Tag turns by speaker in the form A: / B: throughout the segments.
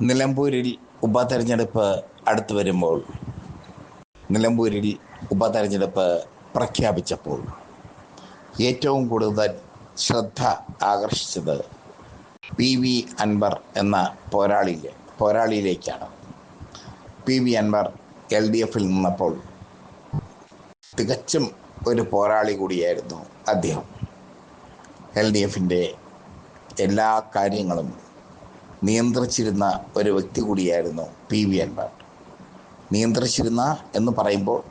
A: നിലമ്പൂരിൽ ഉപതെരഞ്ഞെടുപ്പ് അടുത്തു വരുമ്പോൾ നിലമ്പൂരിൽ ഉപതെരഞ്ഞെടുപ്പ് പ്രഖ്യാപിച്ചപ്പോൾ ഏറ്റവും കൂടുതൽ ശ്രദ്ധ ആകർഷിച്ചത് പി വി അൻവർ എന്ന പോരാളിയിലെ പോരാളിയിലേക്കാണ്. P V Anvar L D എഫിൽ നിന്നപ്പോൾ തികച്ചും ഒരു പോരാളി കൂടിയായിരുന്നു അദ്ദേഹം. എൽ ഡി എഫിന്റെ എല്ലാ കാര്യങ്ങളും നിയന്ത്രിച്ചിരുന്ന ഒരു വ്യക്തി കൂടിയായിരുന്നു പി വി അൻവർ. നിയന്ത്രിച്ചിരുന്ന എന്ന് പറയുമ്പോൾ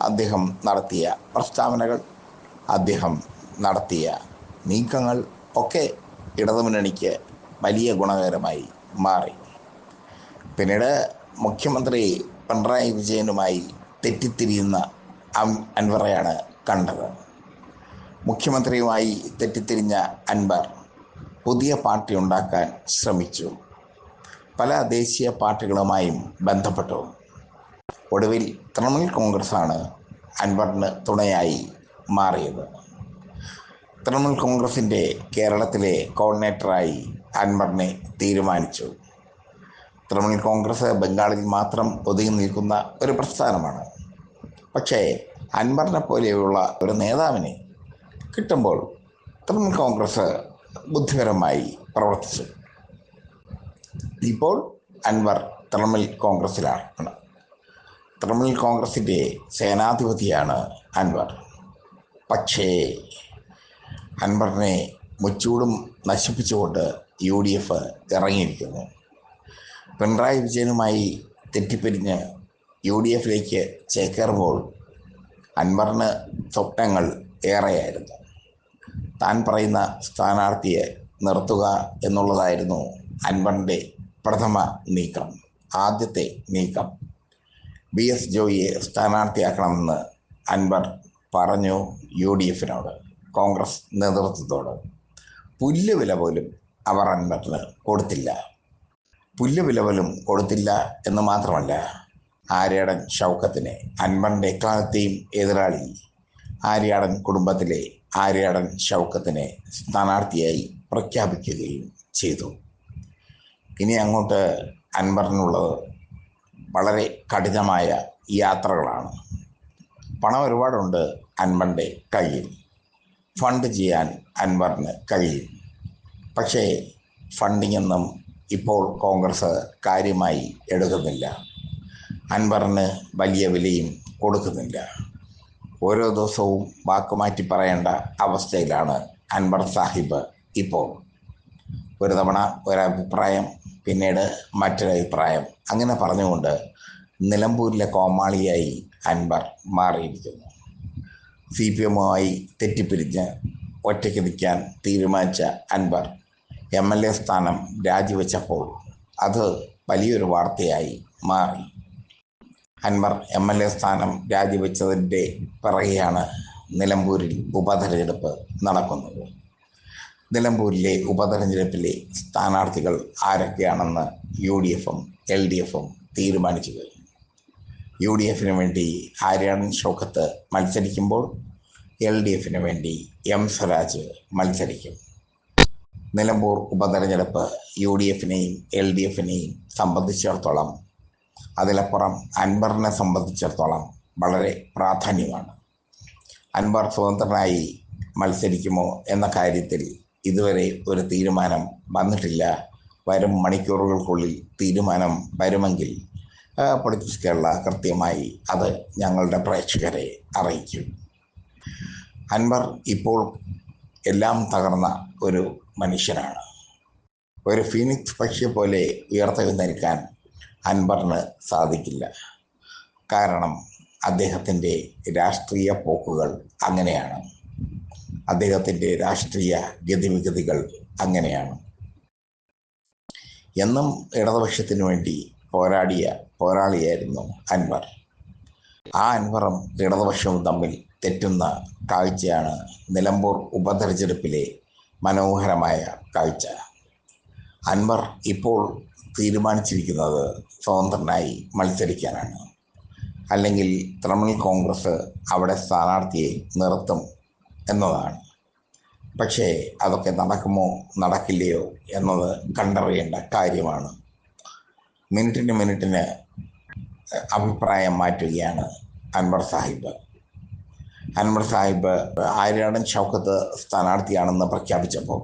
A: അദ്ദേഹം നടത്തിയ പ്രസ്താവനകൾ അദ്ദേഹം നടത്തിയ നീക്കങ്ങൾ ഒക്കെ ഇടതുമുന്നണിക്ക് വലിയ ഗുണകരമായി മാറി. പിന്നീട് മുഖ്യമന്ത്രി പിണറായി വിജയനുമായി തെറ്റിത്തിരിയുന്ന അൻവറയാണ് കണ്ടത്. മുഖ്യമന്ത്രിയുമായി തെറ്റിത്തിരിഞ്ഞ അൻവർ പുതിയ പാർട്ടി ഉണ്ടാക്കാൻ ശ്രമിച്ചു. പല ദേശീയ പാർട്ടികളുമായും ബന്ധപ്പെട്ടു. ഒടുവിൽ തൃണമൂൽ കോൺഗ്രസ്സാണ് അൻവറിന് തുണയായി മാറിയത്. തൃണമൂൽ കോൺഗ്രസിന്റെ കേരളത്തിലെ കോർഡിനേറ്ററായി അൻവറിനെ തീരുമാനിച്ചു. തൃണമൂൽ കോൺഗ്രസ് ബംഗാളിൽ മാത്രം ഒതുങ്ങി നിൽക്കുന്ന ഒരു പ്രസ്ഥാനമാണ്. പക്ഷേ അൻവറിനെ പോലെയുള്ള ഒരു നേതാവിനെ കിട്ടുമ്പോൾ തൃണമൂൽ കോൺഗ്രസ് ബുദ്ധിപരമായി പ്രവർത്തിച്ചു. ഇപ്പോൾ അൻവർ തൃണമൂൽ കോൺഗ്രസിലാണ് തൃണമൂൽ കോൺഗ്രസിന്റെ സേനാധിപതിയാണ് അൻവർ. പക്ഷേ അൻവറിനെ മുച്ചൂടും നശിപ്പിച്ചുകൊണ്ട് യു ഡി എഫ് ഇറങ്ങിയിരിക്കുന്നു. പിണറായി വിജയനുമായി തെറ്റിപ്പിരിഞ്ഞ് യു ഡി എഫിലേക്ക് ചേക്കേറുമ്പോൾ അൻവറിന് സ്വപ്നങ്ങൾ ഏറെയായിരുന്നു. താൻ പറയുന്ന സ്ഥാനാർത്ഥിയെ നിർത്തുക എന്നുള്ളതായിരുന്നു അൻവറിന്റെ പ്രഥമ നീക്കം ആദ്യത്തെ നീക്കം. ബി എസ് ജോയിയെ സ്ഥാനാർത്ഥിയാക്കണമെന്ന് അൻവർ പറഞ്ഞു യു ഡി എഫിനോട് കോൺഗ്രസ് നേതൃത്വത്തോട്. പുല്ല് വില പോലും അവർ അൻവറിന് കൊടുത്തില്ല. പുല്ല് വില പോലും കൊടുത്തില്ല എന്ന് മാത്രമല്ല ആര്യാടൻ ഷൗക്കത്തിനെ അൻവറിന്റെ എക്കാലത്തെയും എതിരാളി ആര്യാടൻ കുടുംബത്തിലെ ആര്യാടൻ ഷൗക്കത്തിനെ സ്ഥാനാർത്ഥിയായി പ്രഖ്യാപിക്കുകയും ചെയ്തു. ഇനി അങ്ങോട്ട് അൻവറിനുള്ളത് വളരെ കഠിനമായ യാത്രകളാണ്. പണം ഒരുപാടുണ്ട് അൻവറിന്റെ കയ്യിൽ. ഫണ്ട് ചെയ്യാൻ അൻവറിന് കഴിയും. പക്ഷേ ഫണ്ടിങ്ങൊന്നും ഇപ്പോൾ കോൺഗ്രസ് കാര്യമായി എടുക്കുന്നില്ല. അൻവറിന് വലിയ വിലയും കൊടുക്കുന്നില്ല. ഓരോ ദിവസവും വാക്കുമാറ്റി പറയേണ്ട അവസ്ഥയിലാണ് അൻവർ സാഹിബ് ഇപ്പോൾ. ഒരു തവണ ഒരഭിപ്രായം പിന്നീട് മറ്റൊരഭിപ്രായം അങ്ങനെ പറഞ്ഞുകൊണ്ട് നിലമ്പൂരിലെ കോമാളിയായി അൻവർ മാറിയിരിക്കുന്നു. സി പി എമ്മുമായി തെറ്റിപ്പിരിഞ്ഞ് ഒറ്റയ്ക്ക് നിൽക്കാൻ തീരുമാനിച്ച അൻവർ എം എൽ എ സ്ഥാനം രാജിവെച്ചപ്പോൾ അത് വലിയൊരു വാർത്തയായി മാറി. അൻവർ എം എൽ എ സ്ഥാനം രാജിവെച്ചതിന്റെ പിറകെയാണ് നിലമ്പൂരിൽ ഉപതെരഞ്ഞെടുപ്പ് നടക്കുന്നത്. നിലമ്പൂരിലെ ഉപതെരഞ്ഞെടുപ്പിലെ സ്ഥാനാർത്ഥികൾ ആരൊക്കെയാണെന്ന് യു ഡി എഫും എൽ ഡി എഫും തീരുമാനിച്ചു കഴിഞ്ഞു. യു ഡി എഫിന് വേണ്ടി ആര്യാടൻ ഷൗക്കത്ത് മത്സരിക്കുമ്പോൾ എൽ ഡി എഫിന് വേണ്ടി എം സ്വരാജ് മത്സരിക്കും. നിലമ്പൂർ ഉപതെരഞ്ഞെടുപ്പ് യു ഡി എഫിനെയും എൽ ഡി എഫിനെയും സംബന്ധിച്ചിടത്തോളം അതിലപ്പുറം അൻവറിനെ സംബന്ധിച്ചിടത്തോളം വളരെ പ്രാധാന്യമാണ്. അൻവർ സ്വതന്ത്രനായി മത്സരിക്കുമോ എന്ന കാര്യത്തിൽ ഇതുവരെ ഒരു തീരുമാനം വന്നിട്ടില്ല. വരും മണിക്കൂറുകൾക്കുള്ളിൽ തീരുമാനം വരുമെങ്കിൽ പൊളിറ്റിക്സ് കേരള കൃത്യമായി അത് ഞങ്ങളുടെ പ്രേക്ഷകരെ അറിയിക്കും. അൻവർ ഇപ്പോൾ എല്ലാം തകർന്ന ഒരു മനുഷ്യനാണ്. ഒരു ഫീനിക്സ് പക്ഷിയെ പോലെ ഉയർത്തെഴുന്നേൽക്കാൻ അൻവറിന് സാധിക്കില്ല. കാരണം അദ്ദേഹത്തിന്റെ രാഷ്ട്രീയ പോക്കുകൾ അങ്ങനെയാണ്. അദ്ദേഹത്തിന്റെ രാഷ്ട്രീയ ഗതിവിഗതികൾ അങ്ങനെയാണ്. എന്നും ഇടതുപക്ഷത്തിന് വേണ്ടി പോരാടിയ പോരാളിയായിരുന്നു അൻവർ. ആ അൻവറും ഇടതുപക്ഷവും തമ്മിൽ തെറ്റുന്ന കാഴ്ചയാണ് നിലമ്പൂർ ഉപതെരഞ്ഞെടുപ്പിലെ മനോഹരമായ കാഴ്ച. അൻവർ ഇപ്പോൾ തീരുമാനിച്ചിരിക്കുന്നത് സ്വതന്ത്രനായി മത്സരിക്കാനാണ്. അല്ലെങ്കിൽ തൃണമൂൽ കോൺഗ്രസ് അവിടെ സ്ഥാനാർത്ഥിയെ നിർത്തും എന്നതാണ്. പക്ഷേ അതൊക്കെ നടക്കുമോ നടക്കില്ലയോ എന്നത് കണ്ടറിയേണ്ട കാര്യമാണ്. മിനിറ്റിന് മിനിറ്റിന് അഭിപ്രായം മാറ്റുകയാണ് അൻവർ സാഹിബ്. അൻവർ സാഹിബ് ആര്യാടൻ ഷൗക്കത്ത് സ്ഥാനാർത്ഥിയാണെന്ന് പ്രഖ്യാപിച്ചപ്പോൾ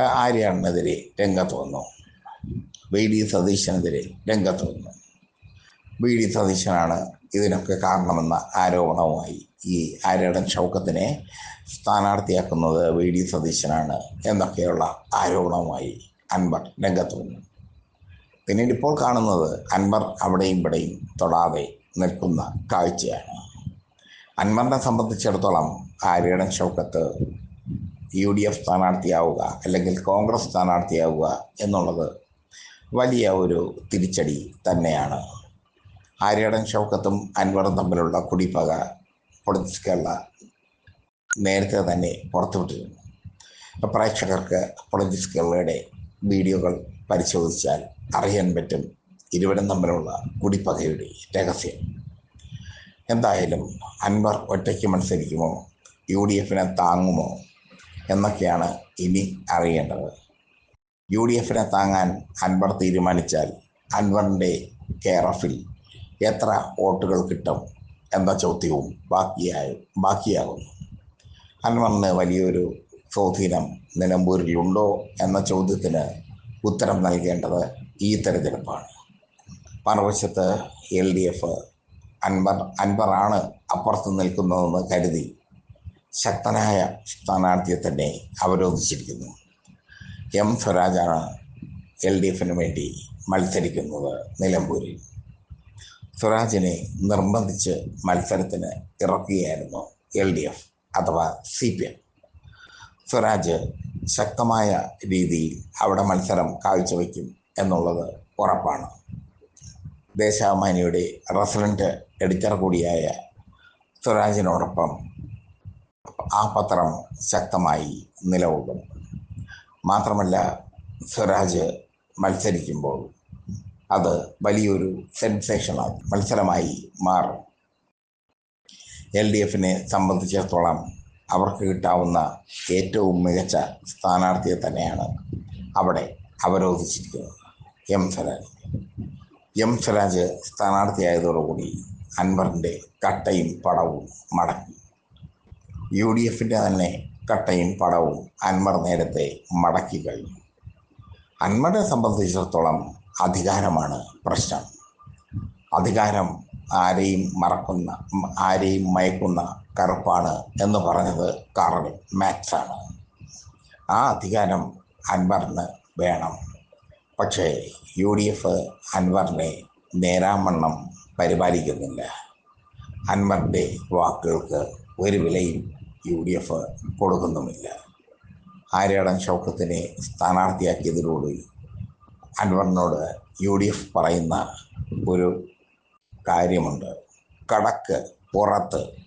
A: ആര്യാടനെതിരെ രംഗത്ത് വന്നു. വി ഡി സതീശനെതിരെ രംഗത്ത് വന്നു വി ഡി സതീശനാണ് ഇതിനൊക്കെ കാരണമെന്ന ആരോപണവുമായി ഈ ആര്യടൻ ഷൗക്കത്തിനെ സ്ഥാനാർത്ഥിയാക്കുന്നത് വി ഡി സതീശനാണ് എന്നൊക്കെയുള്ള ആരോപണവുമായി അൻവർ രംഗത്ത് വന്നു പിന്നീട് ഇപ്പോൾ കാണുന്നത് അൻവർ അവിടെയും ഇവിടെയും തൊടാതെ നിൽക്കുന്ന കാഴ്ചയാണ്. അൻവറിനെ സംബന്ധിച്ചിടത്തോളം Aryadan Shoukath U D F സ്ഥാനാർത്ഥിയാവുക അല്ലെങ്കിൽ കോൺഗ്രസ് സ്ഥാനാർത്ഥിയാവുക എന്നുള്ളത് വലിയ ഒരു തിരിച്ചടി തന്നെയാണ്. ആര്യടൻ ഷൗക്കത്തും അൻവറും തമ്മിലുള്ള കുടിപ്പക പൊളിറ്റിക്സ് നേരത്തെ തന്നെ പുറത്തുവിട്ടിരുന്നു. പ്രേക്ഷകർക്ക് പൊളിറ്റിക്സ് കേരളയുടെ വീഡിയോകൾ പരിശോധിച്ചാൽ അറിയാൻ പറ്റും ഇരുവരും തമ്മിലുള്ള കുടിപ്പകയുടെ രഹസ്യം. എന്തായാലും അൻവർ ഒറ്റയ്ക്ക് മത്സരിക്കുമോ? യു ഡി എഫിനെ താങ്ങുമോ? എന്നൊക്കെയാണ് ഇനി അറിയേണ്ടത്. യു ഡി എഫിനെ താങ്ങാൻ അൻവർ തീരുമാനിച്ചാൽ അൻവറിന്റെ കെയർ ഓഫിൽ എത്ര വോട്ടുകൾ കിട്ടും എന്ന ചോദ്യവും ബാക്കിയായി ബാക്കിയാകുന്നു. അൻവറിന് വലിയൊരു സ്വാധീനം നിലമ്പൂരിലുണ്ടോ എന്ന ചോദ്യത്തിന് ഉത്തരം നൽകേണ്ടത് ഈ തെരഞ്ഞെടുപ്പാണ്. മറുവശത്ത് എൽ ഡി എഫ് അൻവർ അൻവറാണ് അപ്പുറത്ത് നിൽക്കുന്നതെന്ന് കരുതി ശക്തനായ സ്ഥാനാർത്ഥിയെ തന്നെ അവരോധിച്ചിരിക്കുന്നു. എം സ്വരാജാണ് എൽ ഡി എഫിന് വേണ്ടി മത്സരിക്കുന്നത് നിലമ്പൂരിൽ. സ്വരാജിനെ നിർബന്ധിച്ച് മത്സരത്തിന് ഇറക്കുകയായിരുന്നു എൽ ഡി എഫ് അഥവാ സി പി എം. സ്വരാജ് ശക്തമായ രീതിയിൽ അവിടെ മത്സരം കാഴ്ചവെക്കും എന്നുള്ളത് ഉറപ്പാണ്. ദേശാഭിമാനിയുടെ റെസിഡന്റ് എഡിറ്റർ കൂടിയായ സ്വരാജിനോടൊപ്പം ആ പത്രം ശക്തമായി നിലകൊള്ളും. മാത്രമല്ല സ്വരാജ് മത്സരിക്കുമ്പോൾ അത് വലിയൊരു സെൻസേഷനായി മത്സരമായി മാറും. എൽ ഡി എഫിനെ സംബന്ധിച്ചിടത്തോളം അവർക്ക് കിട്ടാവുന്ന ഏറ്റവും മികച്ച സ്ഥാനാർത്ഥിയെ തന്നെയാണ് അവിടെ അവരോധിച്ചിരിക്കുന്നത് എം സ്വരാജ്. എം സ്വരാജ് സ്ഥാനാർത്ഥിയായതോടുകൂടി അൻവറിന്റെ കട്ടയും പടവും മടക്കി യു ഡി എഫിന്റെ തന്നെ കട്ടയും പടവും അന്മർ നേരത്തെ മടക്കി കഴിഞ്ഞു. അന്മരെ സംബന്ധിച്ചിടത്തോളം അധികാരമാണ് പ്രശ്നം. അധികാരം ആരെയും മറക്കുന്ന ആരെയും മയക്കുന്ന കറുപ്പാണ് എന്ന് പറഞ്ഞത് കാറൽ മാത്സാണ് ആ അധികാരം അൻവറിന് വേണം. പക്ഷേ യു ഡി എഫ് അൻവറിനെ നേരാമണ്ണം പരിപാലിക്കുന്നില്ല. അൻവറിന്റെ വാക്കുകൾക്ക് ഒരു വിലയും യു ഡി എഫ് കൊടുക്കുന്നുമില്ല. ആര്യാടൻ ഷൗക്കത്തിനെ സ്ഥാനാർത്ഥിയാക്കിയതിലൂടെ അൻവറിനോട് യു ഡി എഫ് പറയുന്ന ഒരു കാര്യമുണ്ട്. കടക്ക് പുറത്ത്